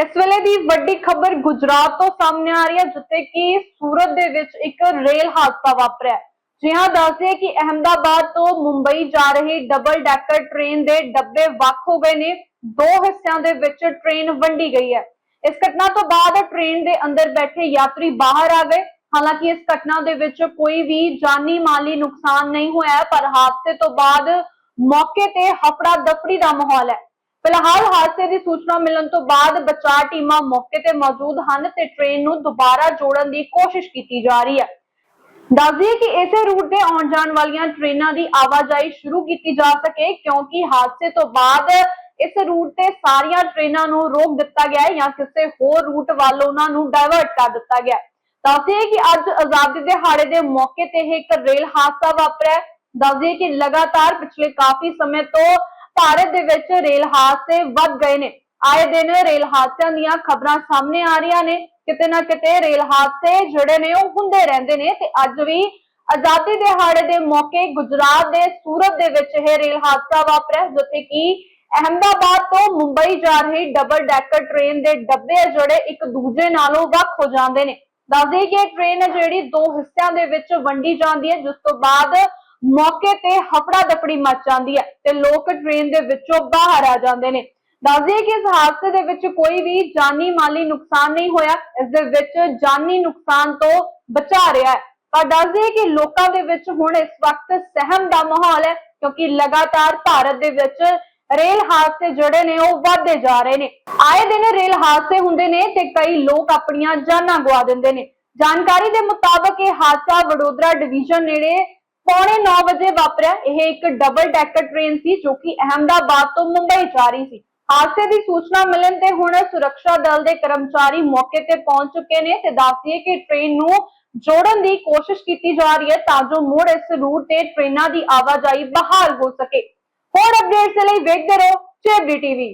ਇਸ ਵੇਲੇ ਦੀ ਵੱਡੀ ਖਬਰ ਗੁਜਰਾਤ ਤੋਂ ਸਾਹਮਣੇ ਆ ਰਹੀ ਹੈ, ਜਿੱਥੇ ਕਿ ਸੂਰਤ ਦੇ ਵਿੱਚ ਇੱਕ ਰੇਲ ਹਾਦਸਾ ਵਾਪਰਿਆ ਹੈ। ਜੀ ਹਾਂ ਦੱਸਦੇ ਕਿ ਅਹਮਦਾਬਾਦ ਤੋਂ ਮੁੰਬਈ ਜਾ ਰਹੀ ਡਬਲ ਡੈਕਰ ਟ੍ਰੇਨ ਦੇ ਡੱਬੇ ਵੱਖ ਹੋ ਗਏ ਨੇ। ਦੋ ਹਿੱਸਿਆਂ ਦੇ ਵਿੱਚ ਟ੍ਰੇਨ ਵੰਡੀ ਗਈ ਹੈ। ਇਸ ਘਟਨਾ ਤੋਂ ਬਾਅਦ ਟ੍ਰੇਨ ਦੇ ਅੰਦਰ ਬੈਠੇ ਯਾਤਰੀ ਬਾਹਰ ਆ ਗਏ। ਹਾਲਾਂਕਿ ਇਸ ਘਟਨਾ ਦੇ ਵਿੱਚ ਕੋਈ ਵੀ ਜਾਨੀ ਮਾਲੀ ਨੁਕਸਾਨ ਨਹੀਂ ਹੋਇਆ ਪਰ ਹਾਦਸੇ ਤੋਂ ਬਾਅਦ ਮੌਕੇ ਤੇ ਹਫੜਾ ਦਫੜੀ ਦਾ ਮਾਹੌਲ ਹੈ। ਫਿਲਹਾਲ ਹਾਦਸੇ ਦੀ ਸੂਚਨਾ ਮਿਲਣ ਤੋਂ ਬਾਅਦ ਬਚਾਅ ਟੀਮਾਂ ਮੌਕੇ ਤੇ ਮੌਜੂਦ ਹਨ ਤੇ ਟ੍ਰੇਨ ਨੂੰ ਦੁਬਾਰਾ ਜੋੜਨ ਦੀ ਕੋਸ਼ਿਸ਼ ਕੀਤੀ ਜਾ ਰਹੀ ਹੈ। ਦੱਸ ਕਿ ਇਸੇ ਰੂਟ ਤੇ ਆਉਣ ਜਾਣ ਵਾਲੀਆਂ ਟ੍ਰੇਨਾਂ ਦੀ ਆਵਾਜਾਈ ਸ਼ੁਰੂ ਕੀਤੀ ਜਾ ਸਕੇ ਕਿਉਂਕਿ ਹਾਦਸੇ ਤੋਂ ਬਾਅਦ ਇਸ ਰੂਟ ਤੇ ਸਾਰੀਆਂ ਟ੍ਰੇਨਾਂ ਨੂੰ ਰੋਕ ਦਿੱਤਾ ਗਿਆ ਹੈ ਜਾਂ ਕਿਸੇ ਹੋਰ ਰੂਟ ਵੱਲ ਉਹਨਾਂ ਨੂੰ ਡਾਇਵਰਟ ਕਰ ਦਿੱਤਾ ਗਿਆ ਦੱਸਦੀਏ ਕਿ ਅੱਜ ਆਜ਼ਾਦੀ ਦਿਹਾੜੇ ਦੇ ਮੌਕੇ ਤੇ ਇਹ ਇੱਕ ਰੇਲ ਹਾਦਸਾ ਵਾਪਰਿਆ ਦੱਸਦੀਏ ਕਿ ਲਗਾਤਾਰ ਪਿਛਲੇ ਕਾਫੀ ਸਮੇਂ ਤੋਂ ਭਾਰਤ ਦੇ ਵਿੱਚ ਰੇਲ ਹਾਦਸੇ ਵੱਧ ਗਏ ਨੇ। ਆਏ ਦਿਨ ਰੇਲ ਹਾਦਸਿਆਂ ਦੀਆਂ ਖਬਰਾਂ ਸਾਹਮਣੇ ਆ ਰਹੀਆਂ ਨੇ। ਕਿਤੇ ਨਾ ਕਿਤੇ ਰੇਲ ਹਾਦਸੇ ਜਿਹੜੇ ਨੇ ਉਹ ਹੁੰਦੇ ਰਹਿੰਦੇ ਨੇ ਤੇ ਅੱਜ ਵੀ ਆਜ਼ਾਦੀ ਦਿਹਾੜੇ ਦੇ ਮੌਕੇ ਗੁਜਰਾਤ ਦੇ ਸੂਰਤ ਦੇ ਵਿੱਚ ਇਹ ਰੇਲ ਹਾਦਸਾ ਵਾਪਰਿਆ, ਜਿੱਥੇ ਕਿ ਅਹਮਦਾਬਾਦ ਤੋਂ ਮੁੰਬਈ ਜਾ ਰਹੀ ਡਬਲ ਡੈਕਰ ਟ੍ਰੇਨ ਦੇ ਡੱਬੇ ਆ ਜਿਹੜੇ ਇੱਕ ਦੂਜੇ ਨਾਲੋਂ ਵੱਖ ਹੋ ਜਾਂਦੇ ਨੇ। ਦੱਸਦੇ ਕਿ ਇਹ ਟ੍ਰੇਨ ਹੈ ਜਿਹੜੀ ਦੋ ਹਿੱਸਿਆਂ ਦੇ ਵਿੱਚ ਵੰਡੀ ਜਾਂਦੀ ਹੈ, ਜਿਸ ਤੋਂ ਬਾਅਦ ਮੌਕੇ ਤੇ ਹਫੜਾ ਦਫੜੀ ਮਚ ਜਾਂਦੀ ਹੈ ਤੇ ਲੋਕ ਟ੍ਰੇਨ ਦੇ ਵਿੱਚੋਂ ਬਾਹਰ ਆ ਜਾਂਦੇ ਨੇ। ਦੱਸਦੇ ਕਿ ਇਸ ਹਾਦਸੇ ਦੇ ਵਿੱਚ ਕੋਈ ਵੀ ਜਾਨੀ ਮਾਲੀ ਨੁਕਸਾਨ ਨਹੀਂ ਹੋਇਆ। ਇਸ ਦੇ ਵਿੱਚ ਜਾਨੀ ਨੁਕਸਾਨ ਤੋਂ ਬਚਾ ਰਿਹਾ ਹੈ। ਪਰ ਦੱਸਦੇ ਕਿ ਲੋਕਾਂ ਦੇ ਵਿੱਚ ਹੁਣ ਇਸ ਵਕਤ ਸਹਿਮ ਦਾ ਮਾਹੌਲ ਹੈ ਕਿਉਂਕਿ ਲਗਾਤਾਰ ਭਾਰਤ ਦੇ ਵਿੱਚ ਰੇਲ ਹਾਦਸੇ ਜਿਹੜੇ ਨੇ ਉਹ ਵਧਦੇ ਜਾ ਰਹੇ ਨੇ। ਆਏ ਦਿਨ ਰੇਲ ਹਾਦਸੇ ਹੁੰਦੇ ਨੇ ਤੇ ਕਈ ਲੋਕ ਆਪਣੀਆਂ ਜਾਨਾਂ ਗਵਾ ਦਿੰਦੇ ਨੇ। ਜਾਣਕਾਰੀ ਦੇ ਮੁਤਾਬਕ ਇਹ ਹਾਦਸਾ ਵਡੋਦਰਾ ਡਿਵੀਜ਼ਨ ਨੇੜੇ ਪੌਣੇ 9 ਵਜੇ ਵਾਪਰਿਆ ਇਹ ਇੱਕ ਡਬਲ ਡੈਕਰ ਟ੍ਰੇਨ ਸੀ, ਜੋ ਕਿ ਅਹਮਦਾਬਾਦ ਤੋਂ ਮੁੰਬਈ ਜਾ ਰਹੀ ਸੀ। ਹਾਦਸੇ ਦੀ ਸੂਚਨਾ ਮਿਲਣ ਤੇ ਹੁਣ ਸੁਰੱਖਿਆ ਦਲ ਦੇ ਕਰਮਚਾਰੀ ਮੌਕੇ ਤੇ ਪਹੁੰਚ ਚੁੱਕੇ ਨੇ ਤੇ ਦੱਸਦੀਏ ਕਿ ਟ੍ਰੇਨ ਨੂੰ ਜੋੜਨ ਦੀ ਕੋਸ਼ਿਸ਼ ਕੀਤੀ ਜਾ ਰਹੀ ਹੈ ਤਾਂ ਜੋ ਮੁੜ ਇਸ ਰੂਟ ਤੇ ਟ੍ਰੇਨਾਂ ਦੀ ਆਵਾਜਾਈ ਬਹਾਲ ਹੋ ਸਕੇ। ਹੋਰ ਅਪਡੇਟਸ ਲਈ ਵੇਖਦੇ ਰਹੋ ਚੇਬੀ ਟੀਵੀ।